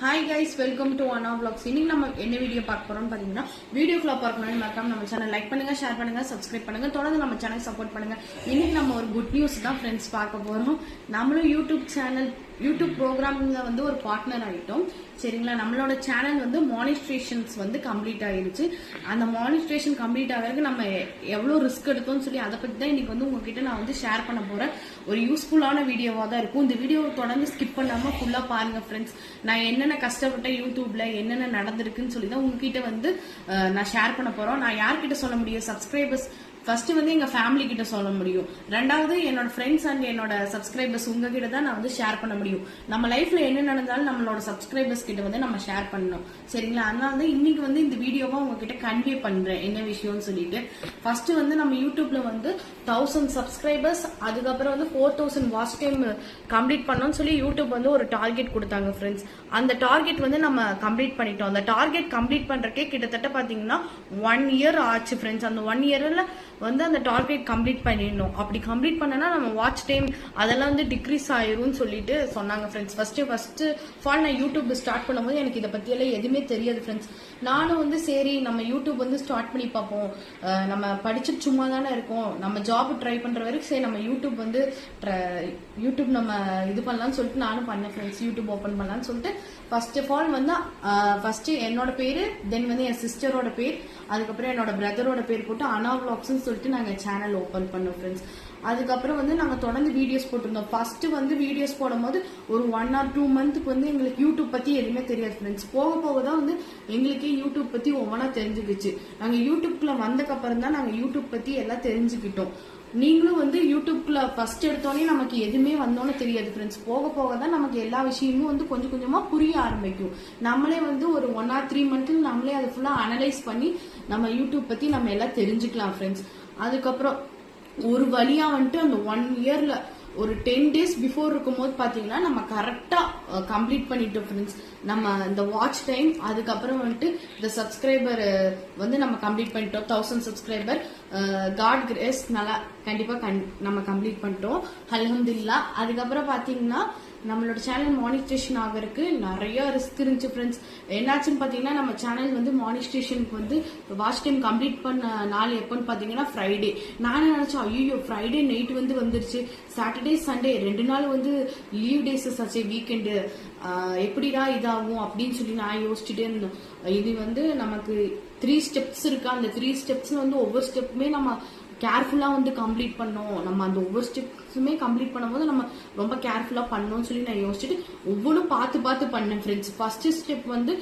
Hi guys welcome to one vlogs vlogs. இன்னைக்கு நம்ம என்ன வீடியோ பார்க்க போறோம்னு பாத்தீங்கன்னா கிளாப் பார்க்கணும்னு மறக்காம நம்ம சேனல் லைக் பண்ணுங்க ஷேர் பண்ணுங்க சப்ஸ்கிரைப் பண்ணுங்க தொடர்ந்து நம்ம சேனல் சப்போர்ட் பண்ணுங்க. இன்னைக்கு நம்ம ஒரு குட் நியூஸ் தான் ஃப்ரெண்ட்ஸ் பார்க்க போறோம். நம்மளும் யூடியூப் சேனல் யூடியூப் ப்ரோக்ராமில் வந்து ஒரு பார்ட்னர் ஆகிட்டோம் சரிங்களா? நம்மளோட சேனல் வந்து மானிஸ்ட்ரேஷன்ஸ் வந்து கம்ப்ளீட் ஆயிருச்சு. அந்த மானிஸ்ட்ரேஷன் கம்ப்ளீட் ஆகிறதுக்கு நம்ம எவ்வளோ ரிஸ்க் எடுத்தோம்னு சொல்லி அதை பற்றி தான் இன்னைக்கு வந்து உங்ககிட்ட நான் வந்து ஷேர் பண்ண போகிறேன் ஒரு யூஸ்ஃபுல்லான வீடியோவாக தான் இருக்கும். இந்த வீடியோ தொடர்ந்து ஸ்கிப் பண்ணாமல் ஃபுல்லாக பாருங்கள் ஃப்ரெண்ட்ஸ் நான் என்னென்ன கஷ்டப்பட்டேன் யூடியூப்பில் என்னென்ன நடந்திருக்குன்னு சொல்லி தான் உங்ககிட்ட வந்து நான் ஷேர் பண்ண போகிறோம் நான் யார்கிட்ட சொல்ல முடியும்? சப்ஸ்கிரைபர்ஸ் ஃபர்ஸ்ட் வந்து எங்க ஃபேமிலி கிட்ட சொல்ல முடியும். ரெண்டாவது என்னோட ஃப்ரெண்ட்ஸ் அண்ட் என்னோட சப்ஸ்கிரைபர்ஸ் உங்ககிட்ட தான் நான் வந்து ஷேர் பண்ண முடியும். நம்ம லைஃப்ல என்ன நடந்தாலும் நம்மளோட சப்ஸ்கிரைபர்ஸ் கிட்ட வந்து நம்ம ஷேர் பண்ணணும். சரிங்களா? அதனால தான் இன்னைக்கு வந்து இந்த வீடியோவை உங்ககிட்ட கன்வே பண்றேன். என்ன விஷயம்னு சொல்லிட்டு. ஃபர்ஸ்ட் வந்து நம்ம யூடியூப்ல வந்து தௌசண்ட் சப்ஸ்கிரைபர்ஸ் அதுக்கப்புறம் வந்து four thousand watch time complete பண்ணோம்னு சொல்லி யூடியூப் வந்து ஒரு டார்கெட் கொடுத்தாங்க ஃப்ரெண்ட்ஸ் அந்த டார்கெட் வந்து நம்ம கம்ப்ளீட் பண்ணிட்டோம். அந்த டார்கெட் கம்ப்ளீட் பண்றக்கே கிட்டத்தட்ட பாத்தீங்கன்னா ஒன் இயர் ஆச்சு ஃப்ரெண்ட்ஸ் அந்த ஒன் இயர்ல வந்து அந்த டார்கெட் கம்ப்ளீட் பண்ணிடணும். அப்படி கம்ப்ளீட் பண்ணனா நம்ம வாட்ச் டைம் அதெல்லாம் வந்து டிக்ரீஸ் ஆயிரும்னு சொல்லிட்டு சொன்னாங்க ஃப்ரெண்ட்ஸ் ஃபர்ஸ்ட் ஃபர்ஸ்ட் ஃபால் நான் யூடியூப் ஸ்டார்ட் பண்ணும்போது எனக்கு இதை பத்தி எல்லாம் எதுவுமே தெரியாது ஃப்ரெண்ட்ஸ் நானும் வந்து சரி நம்ம யூடியூப் வந்து ஸ்டார்ட் பண்ணி பார்ப்போம். நம்ம படிச்சுட்டு சும்மா தானே இருக்கோம். நம்ம ஜாப் ட்ரை பண்ற வரைக்கும் சரி நம்ம யூடியூப் வந்து யூடியூப் நம்ம இது பண்ணலாம்னு சொல்லிட்டு நானும் பண்ணேன் ஃப்ரெண்ட்ஸ் யூடியூப் ஓப்பன் பண்ணலாம்னு சொல்லிட்டு ஃபர்ஸ்ட் ஆஃப் ஆல் வந்து ஃபர்ஸ்ட் என்னோட பேரு தென் வந்து என் சிஸ்டரோட பேர் அதுக்கப்புறம் என்னோட பிரதரோட பேர் போட்டு அனா vlogsன்னு சொல்லிட்டு நாங்கள் சேனல் ஓப்பன் பண்ணோம் ஃப்ரெண்ட்ஸ் அதுக்கப்புறம் வந்து நாங்கள் தொடர்ந்து வீடியோஸ் போட்டிருந்தோம். ஃபஸ்ட்டு வந்து வீடியோஸ் போடும்போது ஒரு ஒன் ஆர் டூ மந்த்துக்கு வந்து எங்களுக்கு யூடியூப் பற்றி எதுவுமே தெரியாது ஃப்ரெண்ட்ஸ் போக போக தான் வந்து எங்களுக்கே யூடியூப் பற்றி ஒவ்வொன்றா தெரிஞ்சுக்கிச்சு. நாங்கள் யூடியூப்பில் வந்தக்கப்புறம் தான் நாங்கள் யூடியூப் பற்றி எல்லாம் தெரிஞ்சுக்கிட்டோம். நீங்களும் வந்து யூடியூப்ல ஃபர்ஸ்ட் எடுத்தோடனே நமக்கு எதுவுமே வந்தோன்னு தெரியாது ஃப்ரெண்ட்ஸ் போக போக தான் நமக்கு எல்லா விஷயமும் வந்து கொஞ்சம் கொஞ்சமா புரிய ஆரம்பிக்கும். நம்மளே வந்து ஒரு ஒன் ஆர் த்ரீ மந்த்ல நம்மளே அதை ஃபுல்லா அனலைஸ் பண்ணி நம்ம யூடியூப் பத்தி நம்ம எல்லாம் தெரிஞ்சுக்கலாம் ஃப்ரெண்ட்ஸ் அதுக்கப்புறம் ஒரு வழியா வந்துட்டு அந்த ஒன் இயர்ல ஒரு டென் டேஸ் பிஃபோர் இருக்கும்போது பாத்தீங்கன்னா நம்ம கரெக்டா கம்ப்ளீட் பண்ணிட்டோம் ஃப்ரெண்ட்ஸ் நம்ம இந்த வாட்ச் டைம் அதுக்கப்புறம் வந்துட்டு இந்த சப்ஸ்கிரைபர் வந்து நம்ம கம்ப்ளீட் பண்ணிட்டோம் தௌசண்ட் சப்ஸ்கிரைபர் காட் கிரேஸ் நல்லா கண்டிப்பா கண்- நம்ம கம்ப்ளீட் பண்ணிட்டோம். அலமதுல்லா அதுக்கப்புறம் பாத்தீங்கன்னா நம்மளோட சேனல் மானிட்டேஷன் ஆகிறதுக்கு நிறைய ரிஸ்க் இருந்துச்சு ஃப்ரெண்ட்ஸ் என்னாச்சுன்னு பார்த்தீங்கன்னா நம்ம சேனல் வந்து மானிஸ்ட்ரேஷனுக்கு வந்து வாட்ச் டைம் கம்ப்ளீட் பண்ண நாள் எப்போன்னு பார்த்தீங்கன்னா ஃப்ரைடே நானே நினச்சேன் ஐயோ ஃப்ரைடே நைட் வந்து வந்துருச்சு. சாட்டர்டே சண்டே ரெண்டு நாள் வந்து லீவ் டேஸஸ் ஆச்சு வீக்கெண்டு எப்படிடா இதாகும் அப்படின்னு சொல்லி நான் யோசிச்சுட்டே இருந்தேன். இது வந்து நமக்கு த்ரீ ஸ்டெப்ஸ் இருக்கு? அந்த த்ரீ ஸ்டெப்ஸ் வந்து ஒவ்வொரு ஸ்டெப்புமே நம்ம கேர்ஃபுல்லாக வந்து கம்ப்ளீட் பண்ணோம். நம்ம அந்த ஒவ்வொரு ஸ்டெப்ஸுமே கம்ப்ளீட் பண்ணும்போது நம்ம ரொம்ப கேர்ஃபுல்லாக பண்ணோம்னு சொல்லி நான் யோசிச்சுட்டு ஒவ்வொன்றும் பார்த்து பார்த்து பண்ணேன் ஃப்ரெண்ட்ஸ் ஃபர்ஸ்ட் ஸ்டெப் வந்து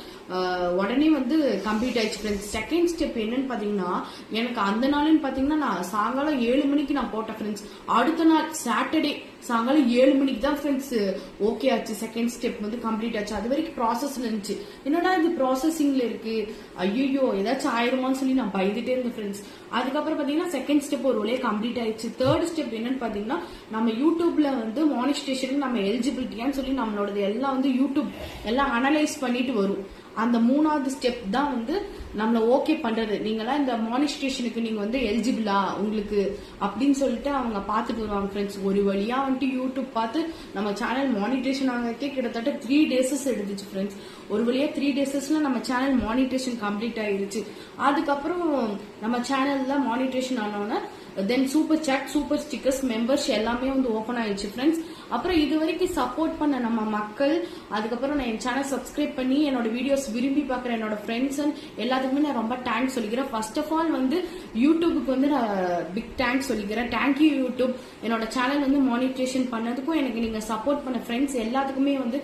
உடனே வந்து கம்ப்ளீட் ஆயிடுச்சு ஃப்ரெண்ட்ஸ் செகண்ட் ஸ்டெப் என்னன்னு பார்த்தீங்கன்னா எனக்கு அந்த நாள்னு பார்த்தீங்கன்னா நான் சாயங்காலம் ஏழு மணிக்கு நான் போட்டேன் ஃப்ரெண்ட்ஸ் அடுத்த நாள் சாட்டர்டே சாயங்காலம் ஏழு மணிக்கு தான் ஃப்ரெண்ட்ஸ் ஓகே ஆச்சு. செகண்ட் ஸ்டெப் வந்து கம்ப்ளீட் ஆச்சு. அது வரைக்கும் ப்ராசஸ்ல இருந்துச்சு. என்னடா இது ப்ராசஸிங்ல இருக்கு? ஐயோ ஏதாச்சும் ஆயிருமான்னு சொல்லி நான் பயந்துட்டே இருந்தேன் ஃப்ரெண்ட்ஸ் அதுக்கப்புறம் பாத்தீங்கன்னா செகண்ட் ஸ்டெப் ஒரு வழியே கம்ப்ளீட் ஆயிடுச்சு. தேர்ட் ஸ்டெப் என்னன்னு பாத்தீங்கன்னா நம்ம யூடியூப்ல வந்து மானிஸ்டேஷனுக்கு நம்ம எலிஜிபிலிட்டியான்னு சொல்லி நம்மளோடது எல்லாம் வந்து யூடியூப் எல்லாம் அனலைஸ் பண்ணிட்டு வரும். அந்த மூணாவது ஸ்டெப் தான் வந்து நம்மள ஓகே பண்றது. நீங்களாம் இந்த மானிஸ்ட்ரேஷனுக்கு நீங்க வந்து எலிஜிபிளா உங்களுக்கு அப்படின்னு சொல்லிட்டு அவங்க பார்த்துட்டு வருவாங்க ஃப்ரெண்ட்ஸ் ஒரு வழியா வந்துட்டு யூடியூப் பார்த்து நம்ம சேனல் மானிட்டேஷன் ஆகிறதுக்கே கிட்டத்தட்ட த்ரீ டேஸஸ் எடுத்துச்சு ஃப்ரெண்ட்ஸ் ஒரு வழியா த்ரீ டேஸஸ்ல நம்ம சேனல் மானிட்டேஷன் கம்ப்ளீட் ஆயிருச்சு. அதுக்கப்புறம் நம்ம சேனல்ல monetization ஆனோன்னா then super chat super stickers members எல்லாமே வந்து ஓபன் ஆயிடுச்சு ஃப்ரெண்ட்ஸ் அப்புறம் இது வரைக்கும் சப்போர்ட் பண்ண நம்ம மக்கள் அதுக்கப்புறம் நான் என் சேனல் சப்ஸ்கிரைப் பண்ணி என்னோட வீடியோஸ் விரும்பி பார்க்குற என்னோட ஃப்ரெண்ட்ஸ் அண்ட் எல்லாத்துக்குமே நான் ரொம்ப தேங்க்ஸ் சொல்லிக்கிறேன். ஃபர்ஸ்ட் ஆஃப் ஆல் வந்து யூடியூபுக்கு வந்து நான் பிக் தேங்க்ஸ் சொல்லிக்கிறேன். தேங்க்யூ யூடியூப் என்னோட சேனல் வந்து மானிட்டேஷன் பண்ணதுக்கும் எனக்கு நீங்க சப்போர்ட் பண்ண ஃப்ரெண்ட்ஸ் எல்லாத்துக்குமே வந்து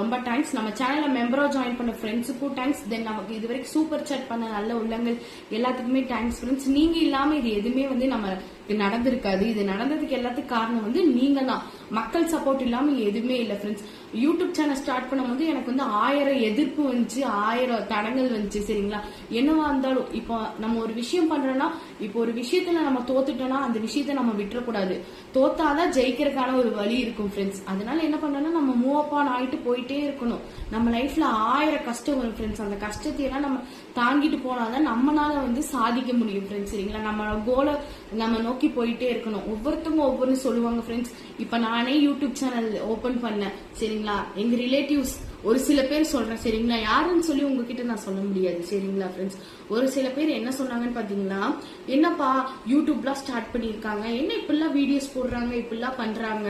ரொம்ப தேங்க்ஸ் நம்ம சேனலில் மெம்பரா ஜாயின் பண்ண ஃப்ரெண்ட்ஸுக்கும் தேங்க்ஸ் தென் நமக்கு இது வரைக்கும் சூப்பர் சேட் பண்ண நல்ல உள்ளங்கள் எல்லாத்துக்குமே தேங்க்ஸ் ஃப்ரெண்ட்ஸ் நீங்க இல்லாம இது எதுவுமே வந்து நம்ம இது நடந்திருக்காது. இது நடந்ததுக்கு எல்லாத்துக்கும் காரணம் வந்து நீங்க தான் மக்கள் சப்போர்ட் இல்லாமல் எதுவுமே இல்ல ஃப்ரெண்ட்ஸ் யூடியூப் சேனல் ஸ்டார்ட் பண்ணும்போது எனக்கு வந்து ஆயிரம் எதிர்ப்பு வந்துச்சு ஆயிரம் தடங்கள் வந்துச்சு சரிங்களா? என்னவா இருந்தாலும் இப்போ நம்ம ஒரு விஷயம் பண்றோம்னா இப்போ ஒரு விஷயத்துல நம்ம தோத்துட்டோம்னா அந்த விஷயத்த நம்ம விட்டுறக்கூடாது. தோத்தாதான் ஜெயிக்கிறதுக்கான ஒரு வழி இருக்கும் ஃப்ரெண்ட்ஸ் அதனால என்ன பண்ணோம்னா நம்ம மூவ் அப் ஆன் ஆயிட்டு போயிட்டே இருக்கணும். நம்ம லைஃப்ல ஆயிரம் கஷ்டம் வரும் ஃப்ரெண்ட்ஸ் அந்த கஷ்டத்தை எல்லாம் நம்ம தாங்கிட்டு போனாதான் நம்மளால வந்து சாதிக்க முடியும் ஃப்ரெண்ட்ஸ் சரிங்களா? நம்ம கோலை நம்ம நோக்கி போயிட்டே இருக்கணும். ஒவ்வொருத்தவங்க ஒவ்வொரு சொல்லுவாங்க ஃப்ரெண்ட்ஸ் இப்ப நானே யூடியூப் சேனல் ஓபன் பண்ணேன் சரிங்களா? சரிங்களா? எங்க ரிலேட்டிவ்ஸ் ஒரு சில பேர் சொல்றேன் சரிங்களா? யாருன்னு சொல்லி உங்ககிட்ட நான் சொல்ல முடியாது சரிங்களா ஃப்ரெண்ட்ஸ் ஒரு சில பேர் என்ன சொன்னாங்கன்னு பாத்தீங்கன்னா என்னப்பா யூடியூப்லாம் ஸ்டார்ட் பண்ணியிருக்காங்க. என்ன இப்படிலாம் வீடியோஸ் போடுறாங்க? இப்படிலாம் பண்றாங்க?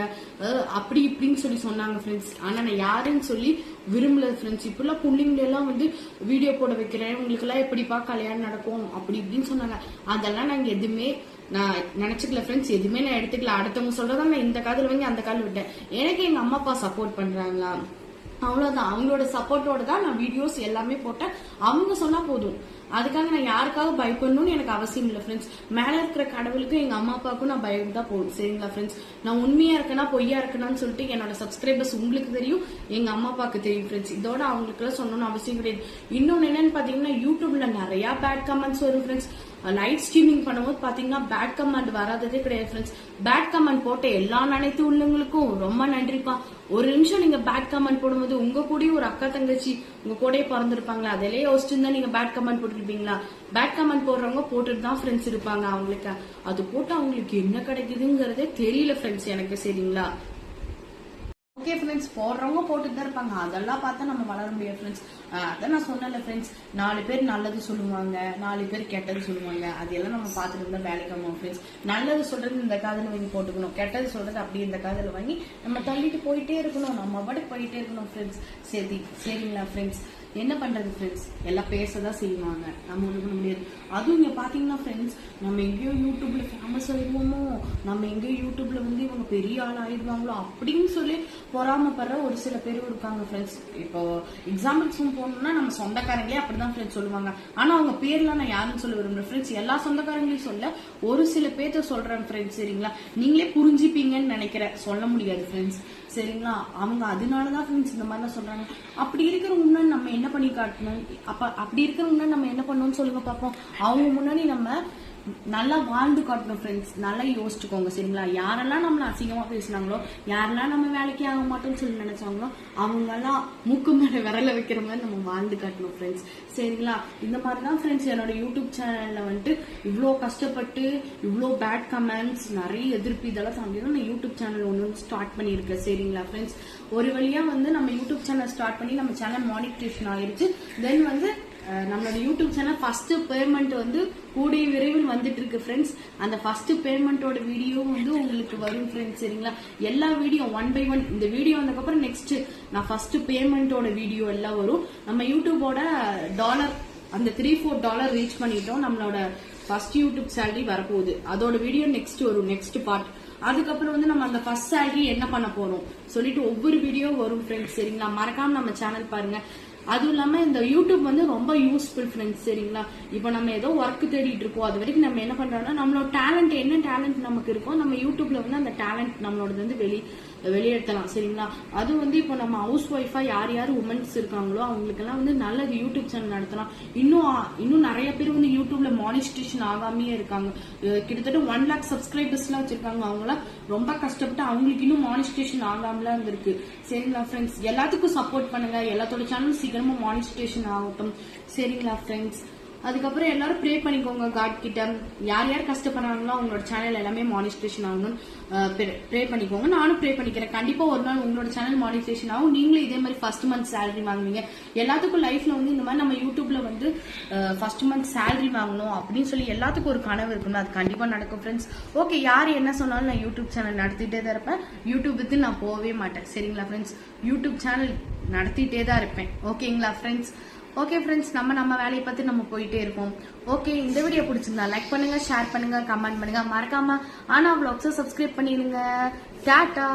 அப்படி இப்படின்னு சொல்லி சொன்னாங்க ஃப்ரெண்ட்ஸ் ஆனா நான் யாருன்னு சொல்லி விரும்பல ஃப்ரெண்ட்ஸ் இப்படிலாம் பிள்ளைங்களெல்லாம் எல்லாம் வந்து வீடியோ போட வைக்கிறேன். உங்களுக்கு எல்லாம் எப்படிப்பா கல்யாணம் நடக்கும்? அப்படி இப்படின்னு சொன்னாங்க. அதெல்லாம் நாங்க எதுவுமே நான் நினைச்சுக்கல ஃப்ரெண்ட்ஸ் எதுவுமே நான் எடுத்துக்கல. அடுத்தவங்க சொல்றதா நான் இந்த காதில் வாங்கி அந்த காதில் விட்டேன். எனக்கு எங்க அம்மா அப்பா சப்போர்ட் பண்றாங்களா? அவ்வளோதான் அவங்களோட சப்போர்ட்டோட தான் நான் வீடியோஸ் எல்லாமே போட்டேன். அவங்க சொன்னா போதும். அதுக்காக நான் யாருக்காக பயப்படணும்னு எனக்கு அவசியம் இல்லை ஃப்ரெண்ட்ஸ் மேலே இருக்கிற கடவுளுக்கும் எங்கள் அம்மா அப்பாவுக்கும் நான் பயந்து தான் போதும் சரிங்களா ஃப்ரெண்ட்ஸ் நான் உண்மையா இருக்கேனா பொய்யா இருக்கேனான்னு சொல்லிட்டு என்னோட சப்ஸ்கிரைபர்ஸ் உங்களுக்கு தெரியும் எங்கள் அம்மா அப்பாவுக்கு தெரியும் ஃப்ரெண்ட்ஸ் இதோட அவங்களுக்குலாம் சொல்லணும்னு அவசியம் கிடையாது. இன்னொன்று என்னன்னு பார்த்தீங்கன்னா யூடியூப்ல நிறைய பேட் கமெண்ட்ஸ் வரும் ஃப்ரெண்ட்ஸ் லைட் ஸ்ட்ரீமிங் பண்ணும்போது பார்த்தீங்கன்னா பேட் கமெண்ட் வராததே கிடையாது ஃப்ரெண்ட்ஸ் பேட் கமெண்ட் போட்ட எல்லா நினைத்து உள்ளவங்களுக்கும் ரொம்ப நன்றிப்பா ஒரு நிமிஷம் நீங்க பேட் கமெண்ட் போடும்போது உங்க கூடயும் ஒரு அக்கா தங்கச்சி உங்க கூடயே பிறந்திருப்பாங்களா? அதிலே யோசிச்சிருந்தா நீங்க பேட் கமெண்ட் போட்டிருப்பீங்களா? பேட் கமெண்ட் போடுறவங்க போட்டுட்டு தான் ஃப்ரெண்ட்ஸ் இருப்பாங்க அவங்களுக்கு. அது போட்டு அவங்களுக்கு என்ன கிடைக்குதுங்கிறதே தெரியல ஃப்ரெண்ட்ஸ் எனக்கு சரிங்களா? ஓகே ஃப்ரெண்ட்ஸ் போடுறவங்க போட்டுட்டு தான் இருப்பாங்க. அதெல்லாம் பார்த்தா நம்ம வளர முடியாது ஃப்ரெண்ட்ஸ் அதான் நான் சொன்னல ஃப்ரெண்ட்ஸ் நாலு பேர் நல்லது சொல்லுவாங்க. நாலு பேர் கெட்டது சொல்லுவாங்க. அதெல்லாம் நம்ம பார்த்துட்டு இருந்தால் வேலைக்கு ஆகும் ஃப்ரெண்ட்ஸ் நல்லது சொல்றது இந்த காதில் வாங்கி போட்டுக்கணும். கெட்டது சொல்றது அப்படி இந்த காதில் வாங்கி நம்ம தள்ளிட்டு போயிட்டே இருக்கணும். நம்ம பாட்டு போயிட்டே இருக்கணும் ஃப்ரெண்ட்ஸ் சரி சரிங்களா ஃப்ரெண்ட்ஸ் என்ன பண்றது ஃப்ரெண்ட்ஸ் எல்லாம் பேசதான் செய்வாங்க. நம்ம ஒன்றும் பண்ண முடியாது. அதுவும் இங்கே பார்த்தீங்கன்னா ஃப்ரெண்ட்ஸ் நம்ம எங்கேயோ யூடியூப்ல ஃபேமஸ் ஆயிடுவோமோ நம்ம எங்கேயோ யூடியூப்ல வந்து இவங்க பெரிய ஆள் ஆயிடுவாங்களோ அப்படின்னு சொல்லி பொறாமப்படுற ஒரு சில பேரும் இருக்காங்க ஃப்ரெண்ட்ஸ் இப்போ எக்ஸாம்பிள்ஸ் போகணும்னா நம்ம சொந்தக்காரங்களே அப்படிதான் ஃப்ரெண்ட்ஸ் சொல்லுவாங்க. ஆனா அவங்க பேர்லாம் நான் யாருன்னு சொல்ல விரும்புறேன் ஃப்ரெண்ட்ஸ் எல்லா சொந்தக்காரங்களையும் சொல்ல ஒரு சில பேர்த்த சொல்றேன் ஃப்ரெண்ட்ஸ் சரிங்களா? நீங்களே புரிஞ்சுப்பீங்கன்னு நினைக்கிறேன். சொல்ல முடியாது ஃப்ரெண்ட்ஸ் சரிங்களா? அவங்க அதனாலதான் ஃப்ரெண்ட்ஸ் இந்த மாதிரிலாம் சொல்றாங்க. அப்படி இருக்கிற முன்னாடி நம்ம என்ன பண்ணி காட்டணும்? அப்ப அப்படி இருக்கிற முன்னாடி நம்ம என்ன பண்ணணும்னு சொல்லுங்க பார்ப்போம் அவங்க முன்னாடி நம்ம நல்லா வாழ்ந்து காட்டணும் ஃப்ரெண்ட்ஸ் நல்லா யோசிச்சுக்கோங்க சரிங்களா? யாரெல்லாம் நம்மளை அசிங்கமாக பேசினாங்களோ யாரெல்லாம் நம்ம வேலைக்கு ஆக மாட்டோம்னு சொல்லி நினைச்சாங்களோ அவங்கெல்லாம் மூக்கு மேலே விரல வைக்கிற மாதிரி நம்ம வாழ்ந்து காட்டணும் ஃப்ரெண்ட்ஸ் சரிங்களா? இந்த மாதிரி தான் ஃப்ரெண்ட்ஸ் என்னோட யூடியூப் சேனலில் வந்துட்டு இவ்வளோ கஷ்டப்பட்டு இவ்வளோ பேட் கமெண்ட்ஸ் நிறைய எதிர்ப்பு இதெல்லாம் தாண்டி தான் நான் யூடியூப் சேனல் ஒன்று ஸ்டார்ட் பண்ணியிருக்கேன் சரிங்களா ஃப்ரெண்ட்ஸ் ஒரு வழியாக வந்து நம்ம யூடியூப் சேனல் ஸ்டார்ட் பண்ணி நம்ம சேனல் மானிட்டேஷன் ஆயிடுச்சு தென் வந்து நம்மளோட யூடியூப் சேனல் ஃபர்ஸ்ட் பேமெண்ட் வந்து கூடிய விரைவில் வந்துட்டு இருக்கு ஃப்ரெண்ட்ஸ் அந்த ஃபர்ஸ்ட் பேமெண்ட்டோட வீடியோ வந்து உங்களுக்கு வரும் ஃப்ரெண்ட்ஸ் சரிங்களா? எல்லா வீடியோ ஒன் பை ஒன் இந்த வீடியோ வந்ததுக்கப்புறம் நெக்ஸ்ட் நான் ஃபர்ஸ்ட் பேமெண்ட்டோட வீடியோ எல்லாம் வரும். நம்ம யூடியூபோட டாலர் அந்த த்ரீ ஃபோர் டாலர் ரீச் பண்ணிட்டோம். நம்மளோட ஃபர்ஸ்ட் யூடியூப் சேலரி வரப்போகுது. அதோட வீடியோ நெக்ஸ்ட் வரும் நெக்ஸ்ட் பார்ட் அதுக்கப்புறம் வந்து நம்ம அந்த ஃபர்ஸ்ட் சேலரி என்ன பண்ண போறோம்? சொல்லிட்டு ஒவ்வொரு வீடியோ வரும் ஃப்ரெண்ட்ஸ் சரிங்களா? மறக்காம நம்ம சேனல் பாருங்க. அதுவும் இல்லாமல் இந்த யூடியூப் வந்து ரொம்ப யூஸ்ஃபுல் ஃப்ரெண்ட்ஸ் சரிங்களா? இப்போ நம்ம ஏதோ ஒர்க் தேடிட்டு இருக்கோம். அது வரைக்கும் நம்ம என்ன பண்ணுறோம்னா நம்மளோட டேலண்ட் என்ன டேலண்ட் நமக்கு இருக்கோ நம்ம யூடியூப்ல வந்து அந்த டேலண்ட் நம்மளோடது வந்து வெளி வெளியெடுத்தலாம். சரிங்களா? அது வந்து இப்போ நம்ம ஹவுஸ் ஒய்ஃபா யார் யார் உமன்ஸ் இருக்காங்களோ அவங்களுக்கெல்லாம் வந்து நல்லது யூடியூப் சேனல் நடத்தலாம். இன்னும் இன்னும் நிறைய பேர் வந்து யூடியூப்ல மானிஸ்டேஷன் ஆகாமயே இருக்காங்க. கிட்டத்தட்ட ஒன் லேக் சப்ஸ்கிரைபர்ஸ்லாம் வச்சிருக்காங்க. அவங்களாம் ரொம்ப கஷ்டப்பட்டு அவங்களுக்கு இன்னும் மானிஸ்டேஷன் ஆகாமலாம் இருக்கு சரிங்களா ஃப்ரெண்ட்ஸ் எல்லாத்துக்கும் சப்போர்ட் பண்ணுங்க. எல்லாத்தோட சேனலும் சீக்கிரமா மானிஸ்டேஷன் ஆகட்டும். சரிங்களா ஃப்ரெண்ட்ஸ் அதுக்கப்புறம் எல்லாரும் ப்ரே பண்ணிக்கோங்க. காட் கிட்ட. யார் யார் கஷ்டப்படுறாங்களோ அவங்களோட சேனல் எல்லாமே மானிஸ்ட்ரேஷன் ஆகணும்னு ப்ரே பண்ணிக்கோங்க. நானும் ப்ரே பண்ணிக்கிறேன். கண்டிப்பா ஒரு நாள் உங்களோட சேனல் மானிஸ்ட்ரேஷன் ஆகும். நீங்களும் இதே மாதிரி ஃபர்ஸ்ட் மந்த் சேலரி வாங்குவீங்க. எல்லாத்துக்கும் லைஃப்ல வந்து இந்த மாதிரி நம்ம யூடியூப்ல வந்து ஃபர்ஸ்ட் மந்த் சேலரி வாங்கணும் அப்படின்னு சொல்லி எல்லாத்துக்கும் ஒரு கனவு இருக்கணும் அது கண்டிப்பா நடக்கும் ஃப்ரெண்ட்ஸ் ஓகே யார் என்ன சொன்னாலும் நான் யூடியூப் சேனல் நடத்திட்டே தான் இருப்பேன். யூடியூப் வித்து நான் போகவே மாட்டேன். சரிங்களா ஃப்ரெண்ட்ஸ் யூடியூப் சேனல் நடத்திட்டே தான் இருப்பேன். ஓகேங்களா ஃப்ரெண்ட்ஸ் ஓகே ஃப்ரெண்ட்ஸ் நம்ம நம்ம வேலையை பார்த்து நம்ம போயிட்டே இருப்போம். ஓகே இந்த வீடியோ பிடிச்சிருந்தா லைக் பண்ணுங்க ஷேர் பண்ணுங்க கமெண்ட் பண்ணுங்க. மறக்காம ஆனா vlogs சப்ஸ்கிரைப் பண்ணிடுங்க டாட்டா